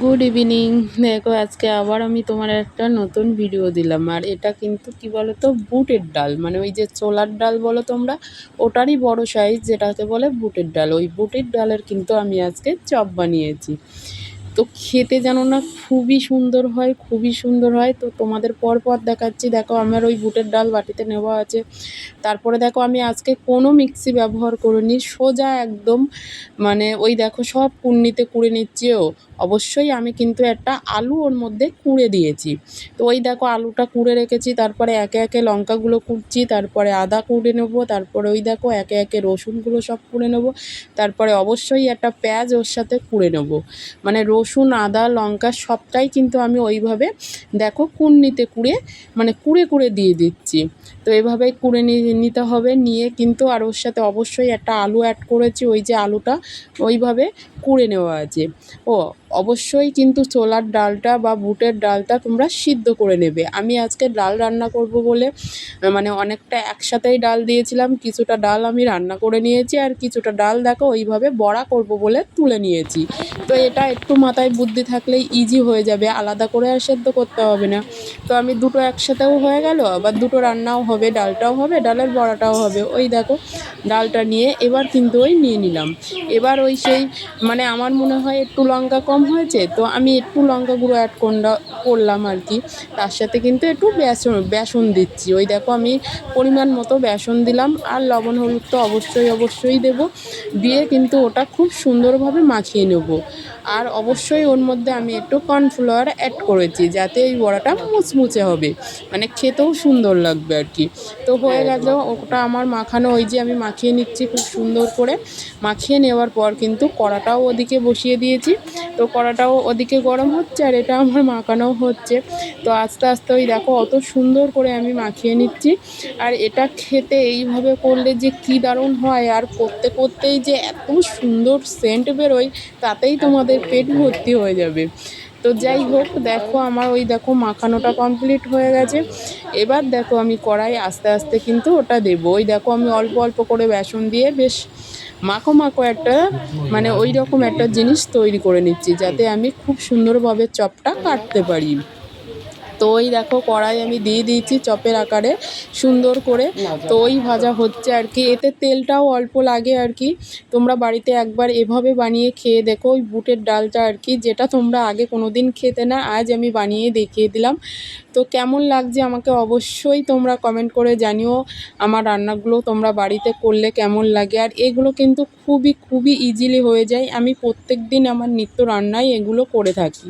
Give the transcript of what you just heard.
Good evening দেখো, আজকে আবার আমি তোমার একটা নতুন ভিডিও দিলাম। আর এটা কিন্তু কি বলো তো বুটের ডাল। মানে ওই যে ছোলার ডাল বলো তোমরা, ওটারই বড় সাইজ যেটাকে বলে বুটের ডাল। ওই বুটের ডালের কিন্তু আমি আজকে চপ বানিয়েছি। তো খেতে যেন না খুবই সুন্দর হয়, খুবই সুন্দর হয়। তো তোমাদের পর পর দেখাচ্ছি। দেখো, আমার ওই বুটের ডাল বাটিতে নেওয়া আছে। তারপরে দেখো, আমি আজকে কোনো মিক্সি ব্যবহার করিনি। সোজা একদম মানে ওই দেখো, সব কুন্নিতে কুড়ে নিচ্ছিও অবশ্যই আমি কিন্তু একটা আলু ওর মধ্যে কুড়ে দিয়েছি। তো ওই দেখো আলুটা কুড়ে রেখেছি, তারপরে একে একে লঙ্কাগুলো কুড়ছি তারপরে আদা কুড়ে নেব, তারপরে ওই দেখো একে একে রসুনগুলো সব কুড়ে নেব, তারপরে অবশ্যই একটা পেঁয়াজ ওর সাথে কুড়ে নেব। মানে রসুন, আদা, লঙ্কা সবটাই কিন্তু আমি ওইভাবে দেখো কুন্নিতে কুড়ে মানে কুড়ে কুড়ে দিয়ে দিচ্ছি। তো এভাবেই কুড়ে নিতে হবে, নিয়ে কিন্তু আর ওর সাথে অবশ্যই একটা আলু অ্যাড করেছি, ওই যে আলুটা ওইভাবে কুড়ে নেওয়া আছে। ও অবশ্যই কিন্তু ছোলার ডালটা বা বুটের ডালটা তোমরা সিদ্ধ করে নেবে। আমি আজকে ডাল রান্না করব বলে মানে অনেকটা একসাথেই ডাল দিয়েছিলাম, কিছুটা ডাল আমি রান্না করে নিয়েছি আর কিছুটা ডাল দেখো ওইভাবে বড়া করব বলে তুলে নিয়েছি। তো এটা একটু মাথায় বুদ্ধি থাকলেই ইজি হয়ে যাবে, আলাদা করে আর সেদ্ধ করতে হবে না। তো আমি দুটো একসাথেও হয়ে গেল, আবার দুটো রান্নাও হবে, ডালটাও হবে, ডালের বড়াটাও হবে। ওই দেখো ডালটা নিয়ে এবার কিন্তু ওই নিয়ে নিলাম। এবার ওই সেই মানে আমার মনে হয় একটু লঙ্কা কম হয়েছে তো আমি একটু লঙ্কা গুঁড়ো অ্যাড করলাম আর কি। তার সাথে কিন্তু একটু বেসন বেসন দিচ্ছি। ওই দেখো আমি পরিমাণ মতো বেসন দিলাম আর লবণ হলুদ তো অবশ্যই অবশ্যই দেব। দিয়ে কিন্তু ওটা খুব সুন্দরভাবে মাখিয়ে নেব। আর অবশ্যই ওর মধ্যে আমি একটু কর্নফ্লাওয়ার অ্যাড করেছি যাতে এই বড়াটা মুচমুচে হবে। মানে খেতেও সুন্দর লাগবে আর কি। তো হয়ে গেল ওটা আমার মাখানো ওই যে আমি মাখিয়ে নিচ্ছি খুব সুন্দর করে। মাখিয়ে নেওয়ার পর কিন্তু কড়াটাও ওদিকে বসিয়ে দিয়েছি। তো কড়াটাও ওদিকে গরম হচ্ছে আর এটা আমার মাখানো হচ্ছে। তো আস্তে আস্তে ওই দেখো অত সুন্দর করে আমি মাখিয়ে নিচ্ছি। আর এটা খেতে এইভাবে করলে যে কি দারুণ হয় আর করতে করতেই যে এত সুন্দর সেন্ট বেরোয়, তাতেই তোমাদের পেট ভর্তি হয়ে যাবে। তো যাই হোক, দেখো আমার ওই দেখো মাখানোটা কমপ্লিট হয়ে গেছে। এবার দেখো আমি কড়াই আস্তে আস্তে কিন্তু ওটা দেবো। ওই দেখো আমি অল্প অল্প করে বেসন দিয়ে বেশ মাখো মাখো একটা মানে ওই রকম একটা জিনিস তৈরি করে নিচ্ছি, যাতে আমি খুব সুন্দরভাবে চপটা কাটতে পারি। তো ওই দেখো কড়াই আমি দিয়ে দিয়েছি চপের আকারে সুন্দর করে। তো ওই ভাজা হচ্ছে আর কি। এতে তেলটাও অল্প লাগে আর কি। তোমরা বাড়িতে একবার এভাবে বানিয়ে খেয়ে দেখো ওই বুটের ডালটা আর কি যেটা তোমরা আগে কোনো দিন খেতে না আজ আমি বানিয়ে দেখিয়ে দিলাম। তো কেমন লাগছে আমাকে অবশ্যই তোমরা কমেন্ট করে জানিও। আমার রান্নাগুলো তোমরা বাড়িতে করলে কেমন লাগে। আর এগুলো কিন্তু খুবই খুবই ইজিলি হয়ে যায়। আমি প্রত্যেক দিন আমার নিত্য রান্নায় এগুলো করে থাকি।